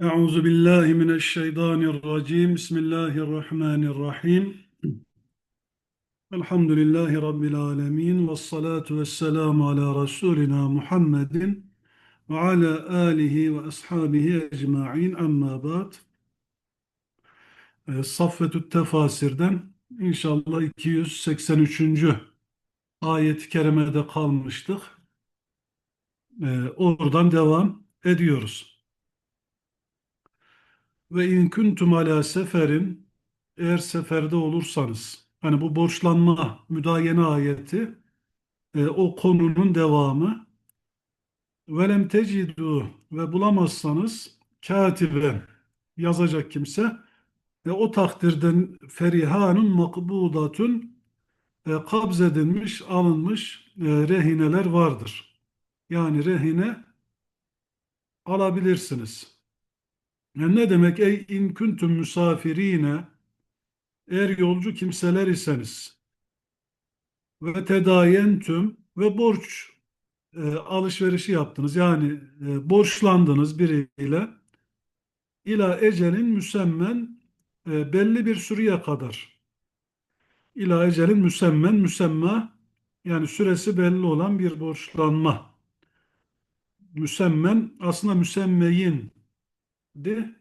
Euzu billahi mineşşeytanirracim. Bismillahirrahmanirrahim. Elhamdülillahi rabbil alamin ve salatu vesselamu ala rasulina Muhammedin ve ala alihi ve ashabihi ecmaîn. Amma ba'd. E, Saffetü't Tefasir'den inşallah 283. ayet-i kerimede kalmıştık. E, oradan devam ediyoruz. Ve in kuntum ala seferin eğer seferde olursanız hani bu borçlanma müdayene ayeti e, o konunun devamı ve lem tecidu ve bulamazsanız katiben yazacak kimse ve o takdirden ferihanun makbudatun e, kabz edilmiş, alınmış e, rehineler vardır. Yani rehine alabilirsiniz. Yani ne demek? Ey in kuntum misafirine eğer yolcu kimseler iseniz ve tedayentüm ve borç e, alışverişi yaptınız. Yani e, borçlandınız biriyle ila ecelin müsemmen e, belli bir süreye kadar. İla ecelin müsemmen müsemma yani süresi belli olan bir borçlanma. Müsemmen aslında müsemmeyin de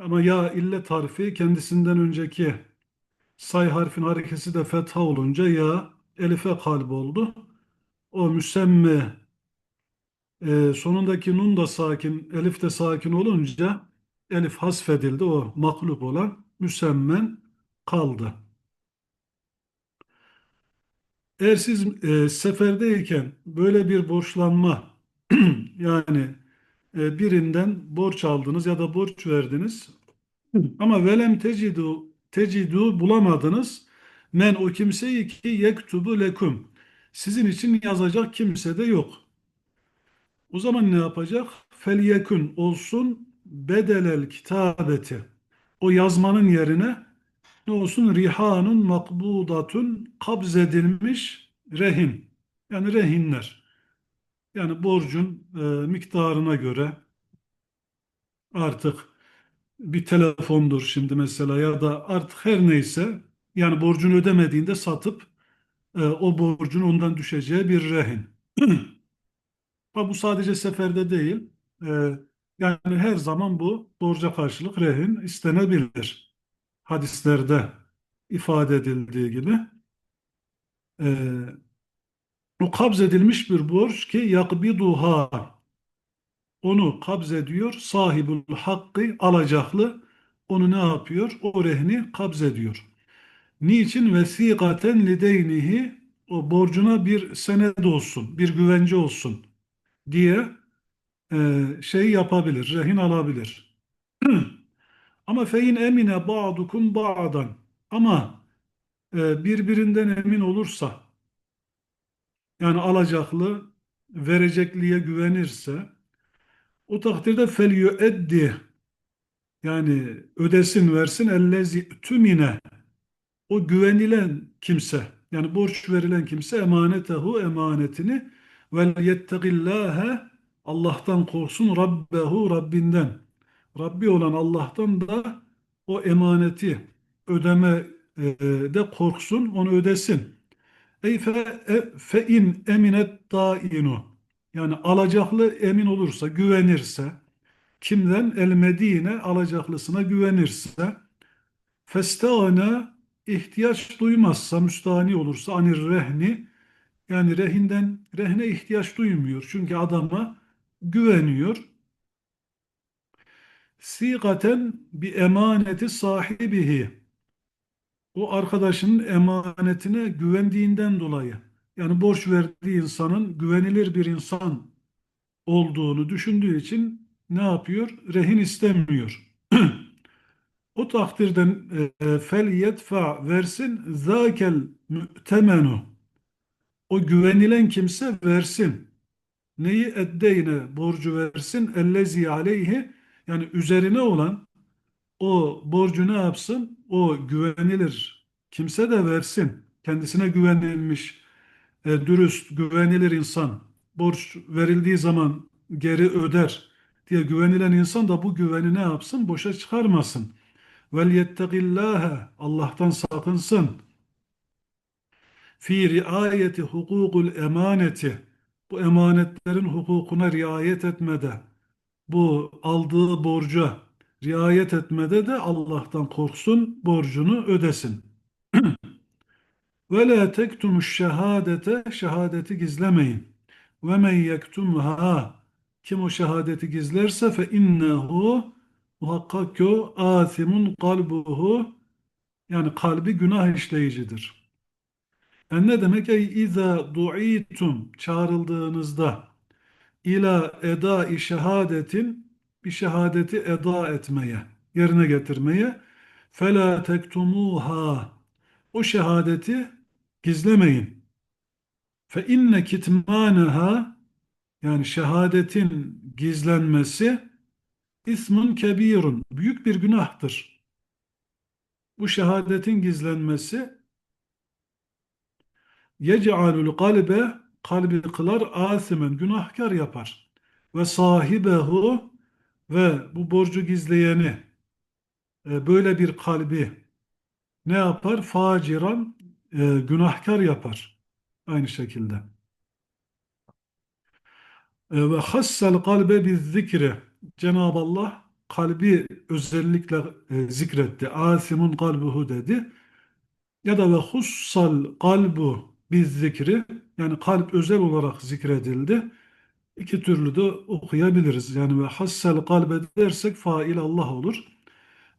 ama ya illet harfi kendisinden önceki say harfin harekesi de fetha olunca ya elife kalb oldu. O müsemme e, sonundaki nun da sakin, elif de sakin olunca elif hasfedildi. O maklub olan müsemmen kaldı. Eğer siz e, seferdeyken böyle bir borçlanma yani e, birinden borç aldınız ya da borç verdiniz ama velem tecidu tecidu bulamadınız men o kimseyi ki yektubu lekum sizin için yazacak kimse de yok. O zaman ne yapacak? Felyekun olsun bedelel kitabeti. O yazmanın yerine ne olsun? Rihanun makbudatun kabzedilmiş rehin. Yani rehinler. Yani borcun e, miktarına göre artık bir telefondur şimdi mesela ya da artık her neyse yani borcunu ödemediğinde satıp e, o borcun ondan düşeceği bir rehin. Bu sadece seferde değil. E, yani her zaman bu borca karşılık rehin istenebilir. Hadislerde ifade edildiği gibi. E, o kabz edilmiş bir borç ki yakbiduha onu kabz ediyor. Sahibul hakkı alacaklı onu ne yapıyor? O rehni kabz ediyor. Niçin? Vesikaten lideynihi o borcuna bir sened olsun, bir güvence olsun diye e, şey yapabilir, rehin alabilir. Ama fein emine ba'dukum ba'dan ama e, birbirinden emin olursa yani alacaklı verecekliğe güvenirse o takdirde fel yueddi yani ödesin versin ellezi tümine o güvenilen kimse yani borç verilen kimse emanetehu emanetini vel yettegillâhe Allah'tan korksun Rabbehu Rabbinden Rabbi olan Allah'tan da o emaneti ödeme e, de korksun onu ödesin. Ey fe, e, fe in eminet dainu yani alacaklı emin olursa güvenirse kimden el medine alacaklısına güvenirse festâne ihtiyaç duymazsa, müstahni olursa anir rehni yani rehinden rehne ihtiyaç duymuyor. Çünkü adama güveniyor. Sigaten bi emaneti sahibihi o arkadaşının emanetine güvendiğinden dolayı yani borç verdiği insanın güvenilir bir insan olduğunu düşündüğü için ne yapıyor? Rehin istemiyor. O takdirden e, fel yedfa versin zakel mü'temenu. O güvenilen kimse versin. Neyi eddeyne borcu versin ellezi aleyhi yani üzerine olan o borcu ne yapsın? O güvenilir kimse de versin. Kendisine güvenilmiş, e, dürüst, güvenilir insan borç verildiği zaman geri öder diye güvenilen insan da bu güveni ne yapsın? Boşa çıkarmasın. Yettegillâhe Allah'tan sakınsın. Fi riayeti hukukul emaneti bu emanetlerin hukukuna riayet etmede bu aldığı borca riayet etmede de Allah'tan korksun, borcunu ödesin. Ve la tektumuş şehadete şehadeti gizlemeyin. Ve men yektumha kim o şehadeti gizlerse fe innehu muhakkak o asimun kalbuhu yani kalbi günah işleyicidir. Yani ne demek? Ey iza du'itum çağrıldığınızda ila eda şehadetin bir şehadeti eda etmeye, yerine getirmeye fela tektumuha o şehadeti gizlemeyin. Fe inne yani şehadetin gizlenmesi ismun kebirun büyük bir günahtır. Bu şehadetin gizlenmesi yec'alul kalbe kalbi kılar asimen günahkar yapar. Ve sahibehu ve bu borcu gizleyeni e, böyle bir kalbi ne yapar? Faciran e, günahkar yapar. Aynı şekilde. E, ve hassel kalbe bir zikre Cenab-ı Allah kalbi özellikle e, zikretti. Asimun kalbuhu dedi. Ya da ve hussal kalbu bir zikri yani kalp özel olarak zikredildi iki türlü de okuyabiliriz. Yani ve hassel kalbe dersek fail Allah olur.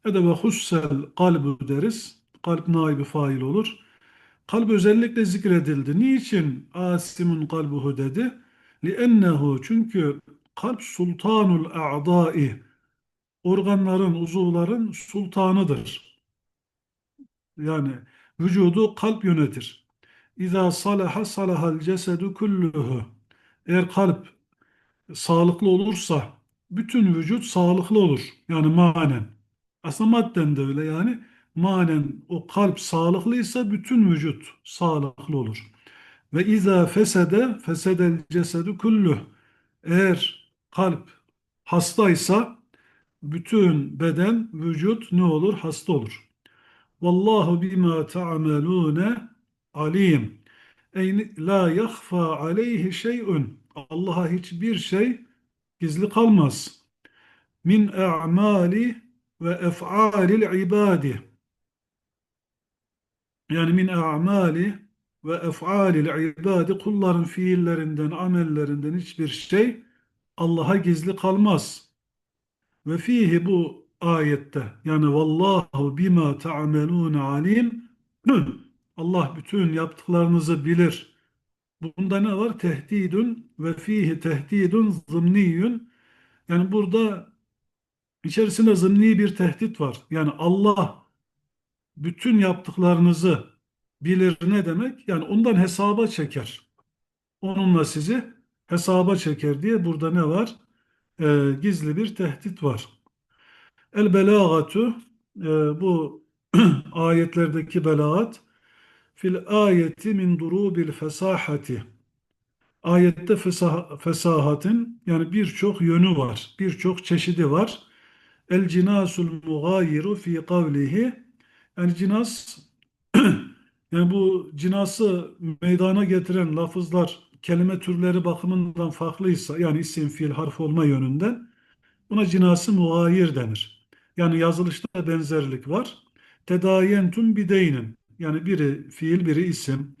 Ya da ve hussel kalbu deriz. Kalp naibi fail olur. Kalp özellikle zikredildi. Niçin asimun kalbuhu dedi? Liennehu çünkü kalp sultanul a'dai organların, uzuvların sultanıdır. Yani vücudu kalp yönetir. İza salaha salahal cesedu kulluhu. Eğer kalp sağlıklı olursa bütün vücut sağlıklı olur. Yani manen. Aslında madden de öyle yani. Manen o kalp sağlıklıysa bütün vücut sağlıklı olur. Ve izâ fesede fesedel cesedu kulluh. Eğer kalp hastaysa bütün beden, vücut ne olur? Hasta olur. Vallahu bima ta'malune alim. Ey la yahfa aleyhi şey'un. Allah'a hiçbir şey gizli kalmaz. Min a'mali ve ef'alil ibadi. Yani min a'mali ve ef'alil ibadi kulların fiillerinden, amellerinden hiçbir şey Allah'a gizli kalmaz. Ve fihi bu ayette yani vallahu bima ta'melun alim Allah bütün yaptıklarınızı bilir. Bunda ne var? Tehdidun ve fihi tehdidun zımniyun. Yani burada içerisinde zımni bir tehdit var. Yani Allah bütün yaptıklarınızı bilir ne demek? Yani ondan hesaba çeker. Onunla sizi hesaba çeker diye burada ne var? Ee, gizli bir tehdit var. El belagatu e, bu ayetlerdeki belagat fil ayeti min durubil fesahati ayette fesah fesahatin yani birçok yönü var, birçok çeşidi var. El cinasul mugayiru fi kavlihi yani cinas yani bu cinası meydana getiren lafızlar kelime türleri bakımından farklıysa yani isim, fiil, harf olma yönünden buna cinası mugayir denir. Yani yazılışta benzerlik var. Tedayentun bideynin yani biri fiil biri isim.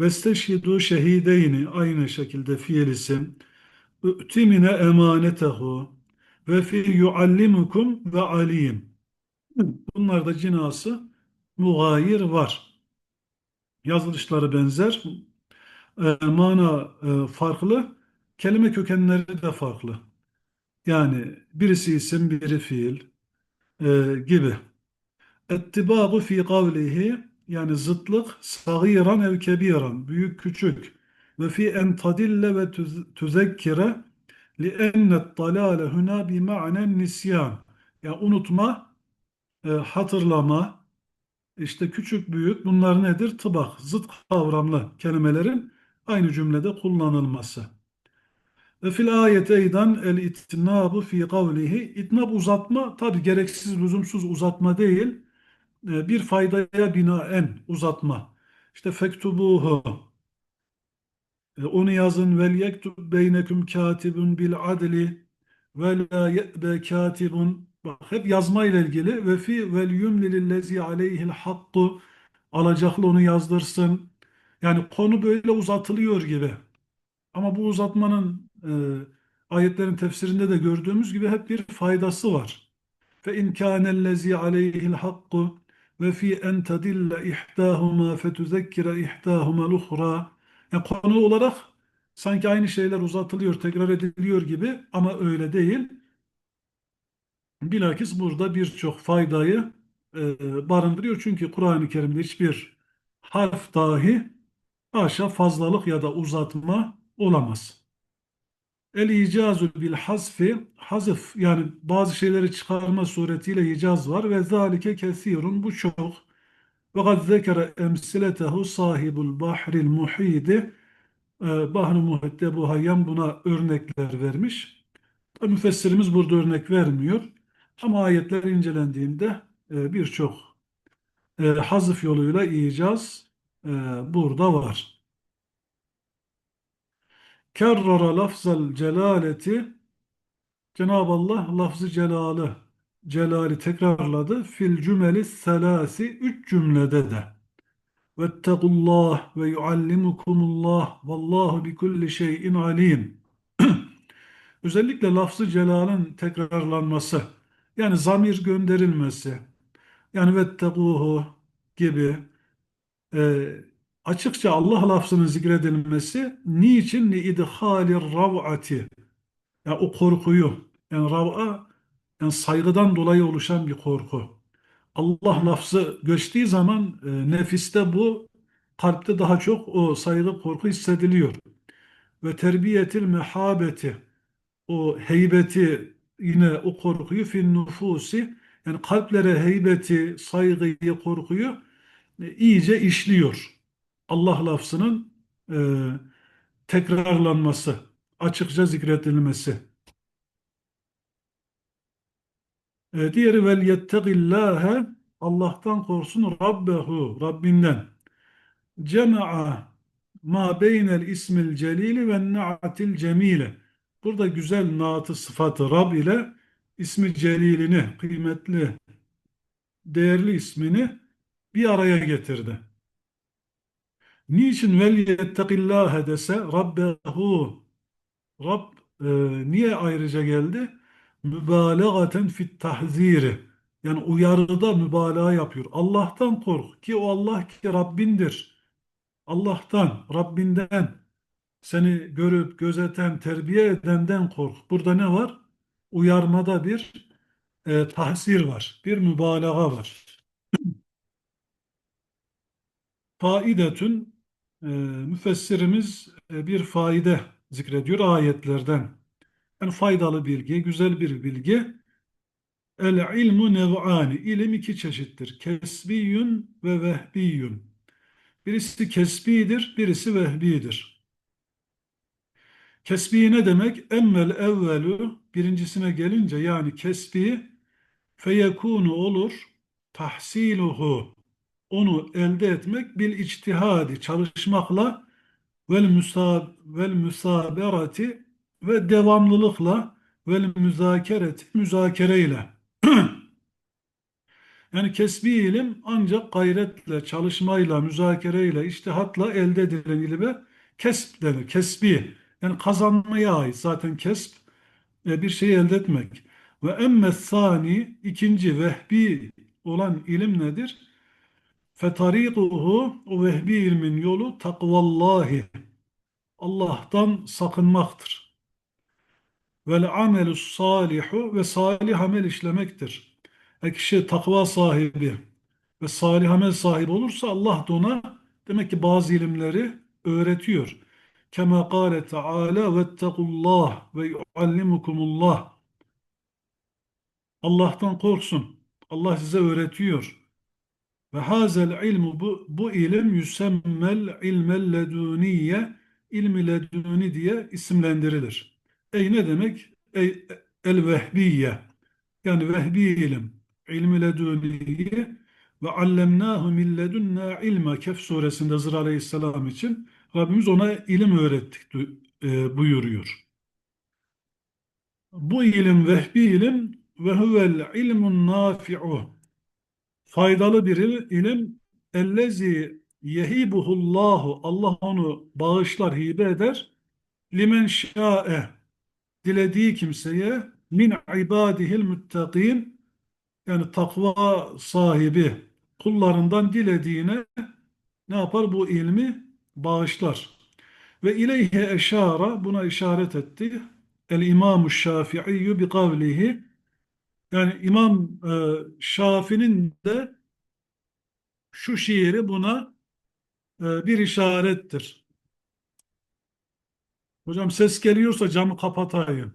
Vesteşhidu şehideyni aynı şekilde fiil isim. Ü'timine emanetehu ve fi yuallimukum ve alim. Bunlarda cinası mugayir var. Yazılışları benzer. E, mana e, farklı. Kelime kökenleri de farklı. Yani birisi isim, biri fiil e, gibi. Ettibâgu fi kavlihi yani zıtlık sagiran ev kebiran büyük küçük ve fi en tadille ve tüzekkire li ennet dalale huna bi ma'nen nisyan yani unutma e, hatırlama işte küçük büyük bunlar nedir? Tıbak, zıt kavramlı kelimelerin aynı cümlede kullanılması. Ve fil ayet eydan el itnabu fi kavlihi. İtnab uzatma tabi gereksiz lüzumsuz uzatma değil. E, bir faydaya binaen uzatma. İşte fektubuhu e, onu yazın vel yektub beyneküm katibun bil adli ve la ye'be katibun bak hep yazma ile ilgili ve fi vel yumli lillezi aleyhil hakku alacaklı onu yazdırsın. Yani konu böyle uzatılıyor gibi. Ama bu uzatmanın e, ayetlerin tefsirinde de gördüğümüz gibi hep bir faydası var. Fe in kânellezî aleyhil hakku ve fi en tedille ihdâhuma fetuzekkire ihdâhuma luhra. Yani konu olarak sanki aynı şeyler uzatılıyor, tekrar ediliyor gibi ama öyle değil. Bilakis burada birçok faydayı e, barındırıyor. Çünkü Kur'an-ı Kerim'de hiçbir harf dahi haşa fazlalık ya da uzatma olamaz. El icazu bil hasfi hazıf yani bazı şeyleri çıkarma suretiyle icaz var ve zalike kesirun bu çok. Ve gad zekere emsiletehu sahibul bahril muhidi e, Bahri Muhit'te bu Hayyan buna örnekler vermiş. Müfessirimiz burada örnek vermiyor. Ama ayetler incelendiğinde e, birçok e, hazıf yoluyla icaz e, burada var. Kerrara lafzal celaleti Cenab-ı Allah lafzı celalı celali tekrarladı. Fil cümeli selasi üç cümlede de. Vettekullah ve yuallimukumullah vallahu bi kulli şeyin alim. Özellikle lafzı celalın tekrarlanması yani zamir gönderilmesi yani vettekuhu gibi e, açıkça Allah lafzının zikredilmesi niçin li idhalir rav'ati yani o korkuyu yani rav'a yani saygıdan dolayı oluşan bir korku. Allah lafzı göçtüğü zaman e, nefiste bu kalpte daha çok o saygı korku hissediliyor. Ve terbiyetil mehabeti o heybeti yine o korkuyu fin nufusi yani kalplere heybeti, saygıyı, korkuyu e, iyice işliyor. Allah lafzının e, tekrarlanması, açıkça zikredilmesi. E, diğeri vel yettegillâhe Allah'tan korsun Rabbehu Rabbinden. Cema'a ma beynel ismil celili ve na'atil cemile. Burada güzel naatı sıfatı Rab ile ismi celilini, kıymetli, değerli ismini bir araya getirdi. Niçin vel yettegillâhe dese Rabbehu Rab e, niye ayrıca geldi? mübalağaten fit tahziri yani uyarıda mübalağa yapıyor. Allah'tan kork ki o Allah ki Rabbindir. Allah'tan, Rabbinden seni görüp gözeten, terbiye edenden kork. Burada ne var? Uyarmada bir e, tahzir var, bir mübalağa var. Faidetün e, müfessirimiz e, bir faide zikrediyor ayetlerden. Yani faydalı bilgi, güzel bir bilgi. El ilmu nev'ani. İlim iki çeşittir. Kesbiyün ve vehbiyün. Birisi kesbidir, birisi vehbidir. Kesbi ne demek? Emmel evvelu birincisine gelince yani kesbi feyekunu olur tahsiluhu onu elde etmek bil içtihadi çalışmakla vel vel musaberati ve devamlılıkla ve müzakeret müzakereyle yani kesbi ilim ancak gayretle, çalışmayla, müzakereyle, iştihatla elde edilen ilime kesb denir. Kesbi yani kazanmaya ait zaten kesb e, bir şey elde etmek. Ve emmes sani ikinci vehbi olan ilim nedir? Fetarikuhu o vehbi ilmin yolu takvallahi Allah'tan sakınmaktır. Vel amelü salihu ve salih amel işlemektir. E kişi takva sahibi ve salih amel sahibi olursa Allah da ona demek ki bazı ilimleri öğretiyor. Kema kâle teâlâ vettekullah ve yuallimukumullah. Allah'tan korksun. Allah size öğretiyor. Ve hazel ilmu bu, bu ilim yüsemmel ilmel leduniye ilmi leduni diye isimlendirilir. Ey ne demek? Ey el vehbiye. Yani vehbi ilim. İlmi leduniyi ve allemnâhu min ledunna ilme. Kehf suresinde Zır aleyhisselam için Rabbimiz ona ilim öğrettik e, buyuruyor. Bu ilim vehbi ilim ve huvel ilmun nafi'u. Faydalı bir ilim ellezi yehibuhullahu Allah onu bağışlar, hibe eder. Limen şa'e dilediği kimseye min ibadihil muttakin yani takva sahibi kullarından dilediğine ne yapar? Bu ilmi bağışlar. Ve ileyhe eşara buna işaret etti. El İmam Şafii bi kavlihi yani İmam e, Şafii'nin de şu şiiri buna e, bir işarettir. Hocam ses geliyorsa camı kapatayım.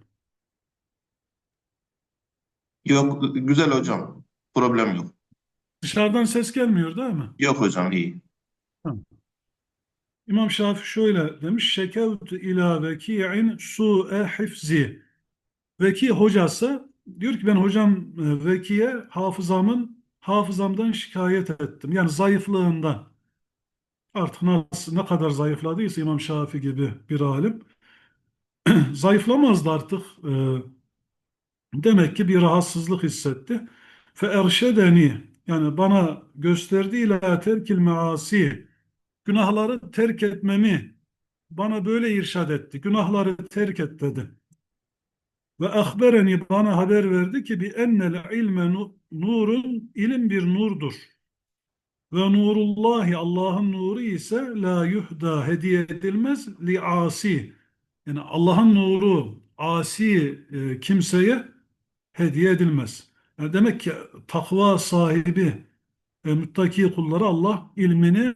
Yok güzel hocam. Problem yok. Dışarıdan ses gelmiyor değil mi? Yok hocam iyi. Tamam. İmam Şafii şöyle demiş. Şekevtu ila veki'in su'e hifzi. Veki hocası diyor ki ben hocam e, Veki'ye hafızamın hafızamdan şikayet ettim. Yani zayıflığından. Artık nasıl, ne kadar zayıfladıysa İmam Şafii gibi bir alim. Zayıflamazdı artık. E, demek ki bir rahatsızlık hissetti. Fe erşedeni yani bana gösterdi ila terkil measi günahları terk etmemi bana böyle irşad etti. Günahları terk et dedi. Ve ahbereni bana haber verdi ki bi ennel ilme nurun ilim bir nurdur. Ve nurullahi Allah'ın nuru ise la yuhda hediye edilmez li asi. Yani Allah'ın nuru asi e, kimseye hediye edilmez. Yani demek ki takva sahibi e, müttaki kulları Allah ilmini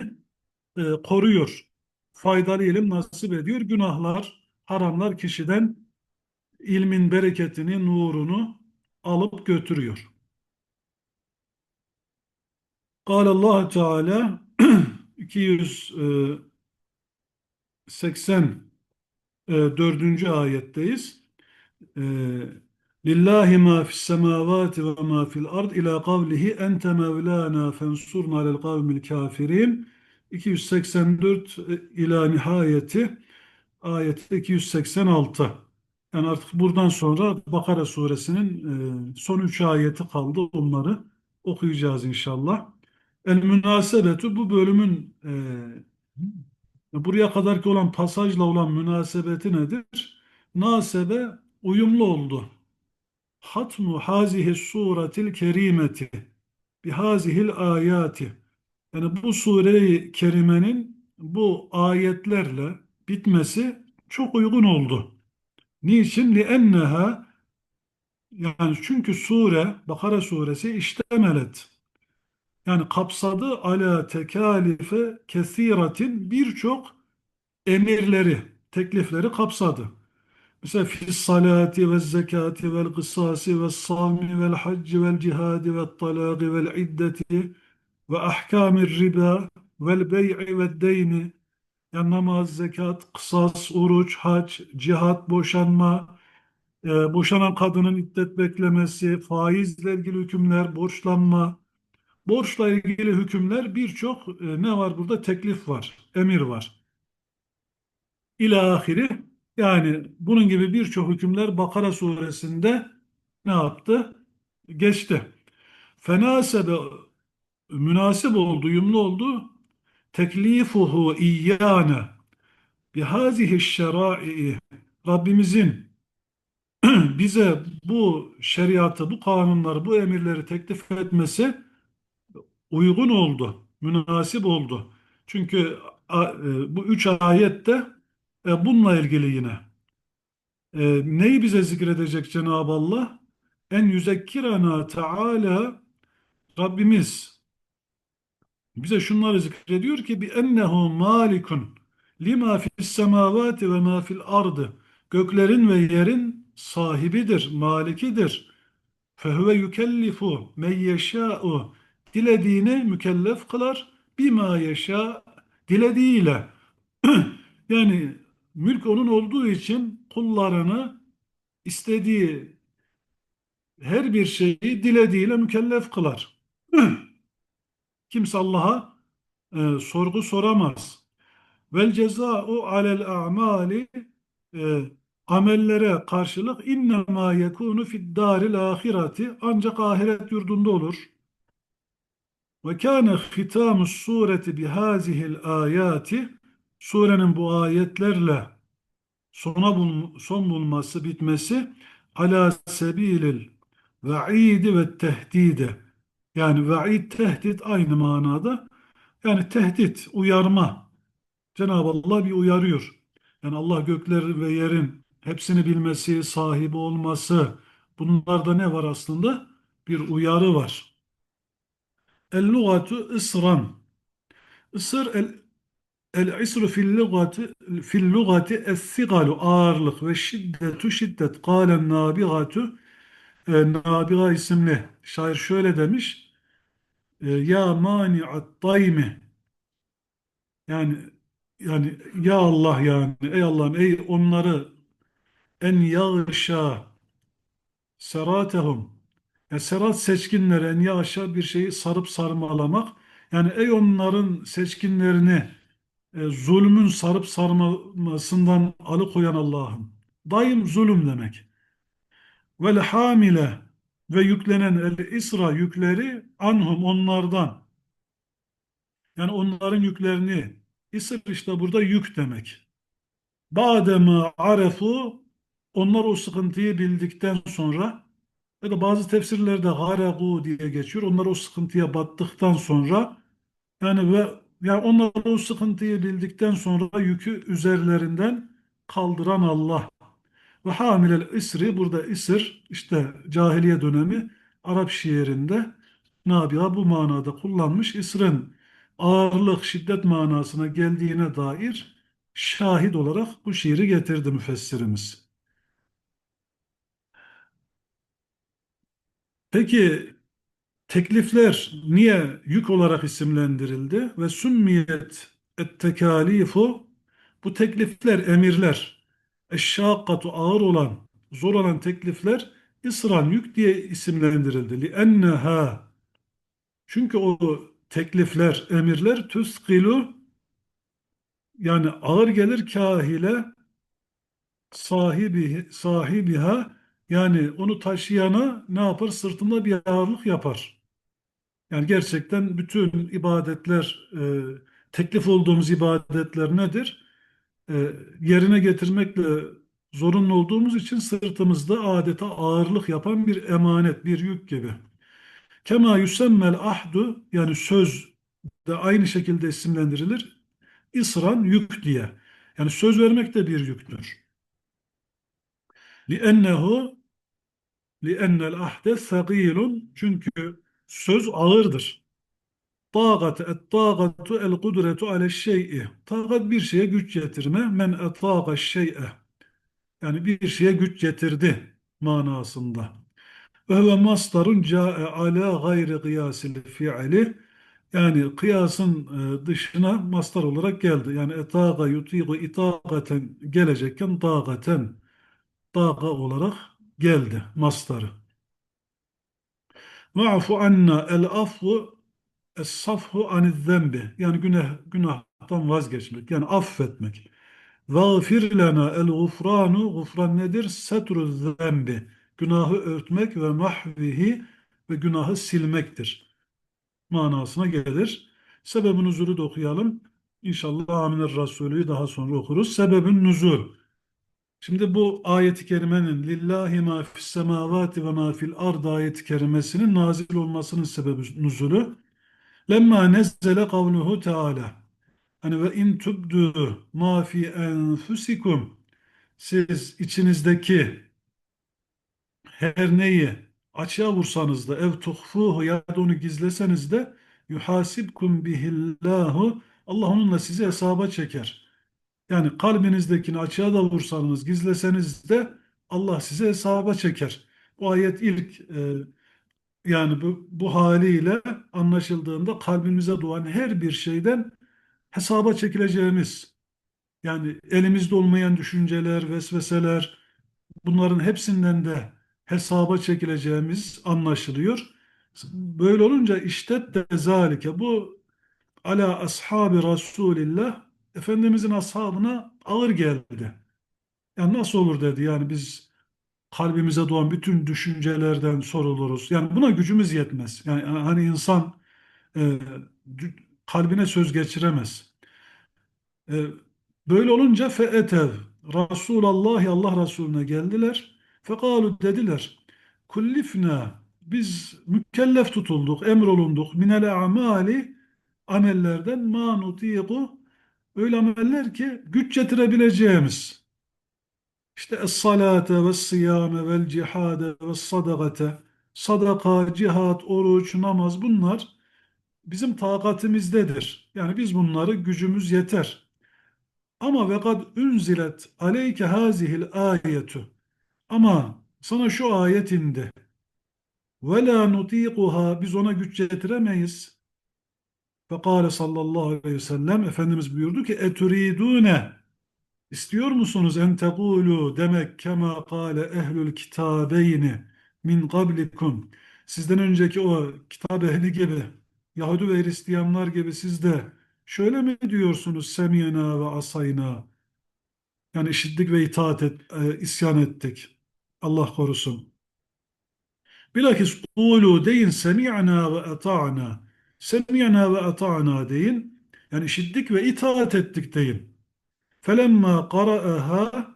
e, koruyor. Faydalı ilim nasip ediyor. Günahlar, haramlar kişiden ilmin bereketini, nurunu alıp götürüyor. Kâle Allah Teala 284. ayetteyiz. E, Lillahi ma fis semavati ve ma fil ard ila kavlihi ente mevlana fensurna lel kavmil kafirin 284 e, ila nihayeti ayet 286 yani artık buradan sonra Bakara suresinin e, son üç ayeti kaldı onları okuyacağız inşallah. El münasebetu bu bölümün e, buraya kadarki olan pasajla olan münasebeti nedir? Nasebe uyumlu oldu hatmu hazihi suretil kerimeti bihazihil ayati yani bu sure-i kerimenin bu ayetlerle bitmesi çok uygun oldu. Niçin? لِأَنَّهَا yani çünkü sure, Bakara suresi iştemelet. Yani kapsadı ala tekalife kesiratin birçok emirleri, teklifleri kapsadı. Mesela fis salati ve zekati vel kısasi ve sami vel hacci vel cihadi ve talaqi vel iddeti ve ahkamir riba vel bey'i ve deyni yani namaz, zekat, kısas, oruç, hac, cihat, boşanma, e, boşanan kadının iddet beklemesi, faizle ilgili hükümler, borçlanma, borçla ilgili hükümler birçok e, ne var burada? Teklif var, emir var. İlahiri yani bunun gibi birçok hükümler Bakara suresinde ne yaptı? Geçti. Fenasebe münasip oldu, uyumlu oldu. Teklifuhu iyyane bihazihi şerai Rabbimizin bize bu şeriatı, bu kanunları, bu emirleri teklif etmesi uygun oldu, münasip oldu. Çünkü e, bu üç ayette e, bununla ilgili yine. E, neyi bize zikredecek Cenab-ı Allah? En yüzekkirana Teala Rabbimiz bize şunları zikrediyor ki bi ennehu malikun lima fis semavati ve ma fil ardı göklerin ve yerin sahibidir, malikidir. Fehuve yukellifu men yeşâ'u dilediğini mükellef kılar bima yeşâ dilediğiyle yani Mülk onun olduğu için kullarını istediği her bir şeyi dilediğiyle mükellef kılar. Kimse Allah'a e, sorgu soramaz. Vel cezâ'u alel a'mali e, amellere karşılık innemâ yekûnu fid dâril âhireti ancak ahiret yurdunda olur. Ve kâne hitamus sureti bihâzihil âyâti surenin bu ayetlerle sona bul, son bulması, bitmesi ala sebilil ve'idi ve tehdidi. Yani ve'id, tehdit aynı manada. Yani tehdit, uyarma. Cenab-ı Allah bir uyarıyor. Yani Allah göklerin ve yerin hepsini bilmesi, sahibi olması, bunlarda ne var aslında? Bir uyarı var. El-lugatu ısran. Isır el, el-isru fil lugati fil lugati es-sigalu ağırlık ve şiddetu şiddet. Kâlen nâbigatu e, Nabiga isimli şair şöyle demiş. E, ya mani'at daymi yani yani ya Allah yani ey Allah'ım ey onları en yağışa seratehum ya serat seçkinleri en yağışa bir şeyi sarıp sarmalamak yani ey onların seçkinlerini e, zulmün sarıp sarmamasından alıkoyan Allah'ım. Daim zulüm demek. Vel hamile ve yüklenen el isra yükleri anhum onlardan. Yani onların yüklerini isr işte burada yük demek. Badema arefu onlar o sıkıntıyı bildikten sonra ya da bazı tefsirlerde garegu diye geçiyor. Onlar o sıkıntıya battıktan sonra yani ve yani onlar o sıkıntıyı bildikten sonra yükü üzerlerinden kaldıran Allah. Ve hamilel isri burada isir işte cahiliye dönemi Arap şiirinde Nabiha bu manada kullanmış. İsrin ağırlık, şiddet manasına geldiğine dair şahit olarak bu şiiri getirdi müfessirimiz. Peki teklifler niye yük olarak isimlendirildi? Ve sümmiyet et tekalifu bu teklifler, emirler eşşakkatu ağır olan, zor olan teklifler isran yük diye isimlendirildi. لِأَنَّهَا Çünkü o teklifler, emirler tüskilu yani ağır gelir kahile sahibi sahibiha yani onu taşıyana ne yapar? Sırtında bir ağırlık yapar. Yani gerçekten bütün ibadetler, e, teklif olduğumuz ibadetler nedir? e, yerine getirmekle zorunlu olduğumuz için sırtımızda adeta ağırlık yapan bir emanet, bir yük gibi. Kema yüsemmel ahdu yani söz de aynı şekilde isimlendirilir. İsran yük diye. Yani söz vermek de bir yüktür. Li'ennehu li'ennel ahde sagilun çünkü söz ağırdır. Tâgat et tâgatu el kudretu ale şey'i. Tâgat bir şeye güç getirme. Men etâga şey'e. Yani bir şeye güç getirdi manasında. Ve huve mastarun câe ala gayri kıyasil fi'li. Yani kıyasın e, dışına mastar olarak geldi. Yani etâga yutiğu itâgaten gelecekken tâgaten daga olarak geldi mastarı. Ma'fu anna el afvu es-safhu anil-zembi. Yani günah, günahtan vazgeçmek. Yani affetmek. Vâfir lena el-gufranu. Gufran nedir? Setru zembi. Günahı örtmek ve mahvihi ve günahı silmektir. Manasına gelir. Sebebin nuzulu da okuyalım. İnşallah Aminer Resulü'yü daha sonra okuruz. Sebebin nuzul. Şimdi bu ayeti kerimenin lillahi ma fis semavati ve ma fil ard ayeti kerimesinin nazil olmasının sebebi nuzulu lemma nezzele kavluhu teala hani ve in tubdu ma fi enfusikum siz içinizdeki her neyi açığa vursanız da ev tuhfuhu ya da onu gizleseniz de yuhasibkum bihillahu Allah onunla sizi hesaba çeker. Yani kalbinizdekini açığa da vursanız, gizleseniz de Allah size hesaba çeker. Bu ayet ilk e, yani bu, bu haliyle anlaşıldığında kalbimize doğan her bir şeyden hesaba çekileceğimiz, yani elimizde olmayan düşünceler, vesveseler, bunların hepsinden de hesaba çekileceğimiz anlaşılıyor. Böyle olunca işte de zalike bu ala ashabi Resulillah Efendimizin ashabına ağır geldi. Yani nasıl olur dedi yani biz kalbimize doğan bütün düşüncelerden soruluruz. Yani buna gücümüz yetmez. Yani hani insan e, kalbine söz geçiremez. E, böyle olunca feetev Resulallah Allah Resulüne geldiler. Fekalu dediler kullifna biz mükellef tutulduk, emrolunduk minel amali amellerden ma nutiku öyle ameller ki güç getirebileceğimiz. İşte es-salate ve siyame vel cihade ve sadakate sadaka, cihat, oruç, namaz bunlar bizim takatimizdedir. Yani biz bunları gücümüz yeter. Ama ve kad unzilet aleyke hazihil ayetu. Ama sana şu ayet indi. Ve la nutiquha biz ona güç getiremeyiz. Fekale sallallahu aleyhi ve sellem Efendimiz buyurdu ki eturidune İstiyor musunuz en tekulu demek kema kâle ehlül kitabeyni min kablikum? Sizden önceki o kitap ehli gibi Yahudi ve Hristiyanlar gibi siz de şöyle mi diyorsunuz semiyena ve asayna? Yani işittik ve itaat et, e, isyan ettik. Allah korusun. Bilakis kulu deyin semi'na ve ata'na. Semi'na ve ata'na deyin. Yani işittik ve itaat ettik deyin Felemma qara'aha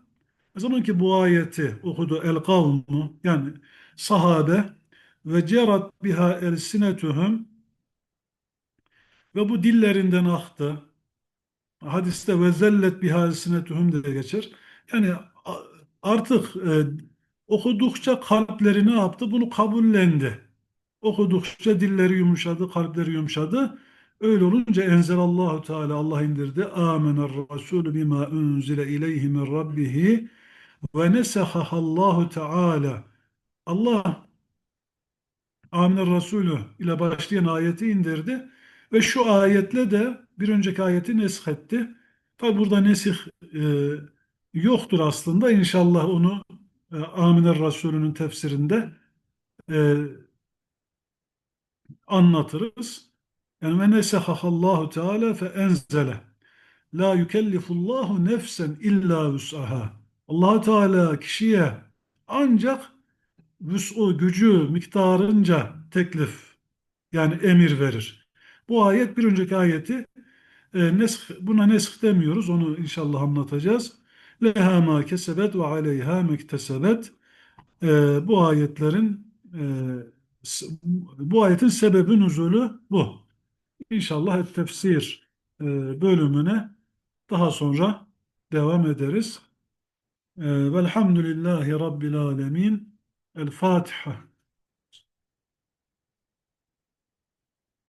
o zaman ki bu ayeti okudu el kavmu yani sahabe ve cerat biha elsinetuhum ve bu dillerinden aktı. Hadiste ve zellet biha elsinetuhum de geçer. Yani artık e, okudukça kalpleri ne yaptı? Bunu kabullendi. Okudukça dilleri yumuşadı, kalpleri yumuşadı. Öyle olunca enzelallahu Teala Allah indirdi. Amener Resulü bima unzile ileyhi min rabbihi ve nesehahallahu Teala. Allah Aminer Resulü ile başlayan ayeti indirdi ve şu ayetle de bir önceki ayeti neshetti. Tabi burada nesih e, yoktur aslında. İnşallah onu e, Aminer Resulü'nün tefsirinde e, anlatırız. Yani ve nesehahallahu Teala fe enzele. La yükellifullahu nefsen illa vüs'aha. allah Teala kişiye ancak vüs'u, gücü miktarınca teklif yani emir verir. Bu ayet bir önceki ayeti e, nesk, buna nesk demiyoruz. Onu inşallah anlatacağız. Leha ma kesebet ve aleyha mektesebet. E, bu ayetlerin e, bu ayetin sebebi nüzulü bu. İnşallah et tefsir e, bölümüne daha sonra devam ederiz. E, Velhamdülillahi Rabbil Alemin. El Fatiha.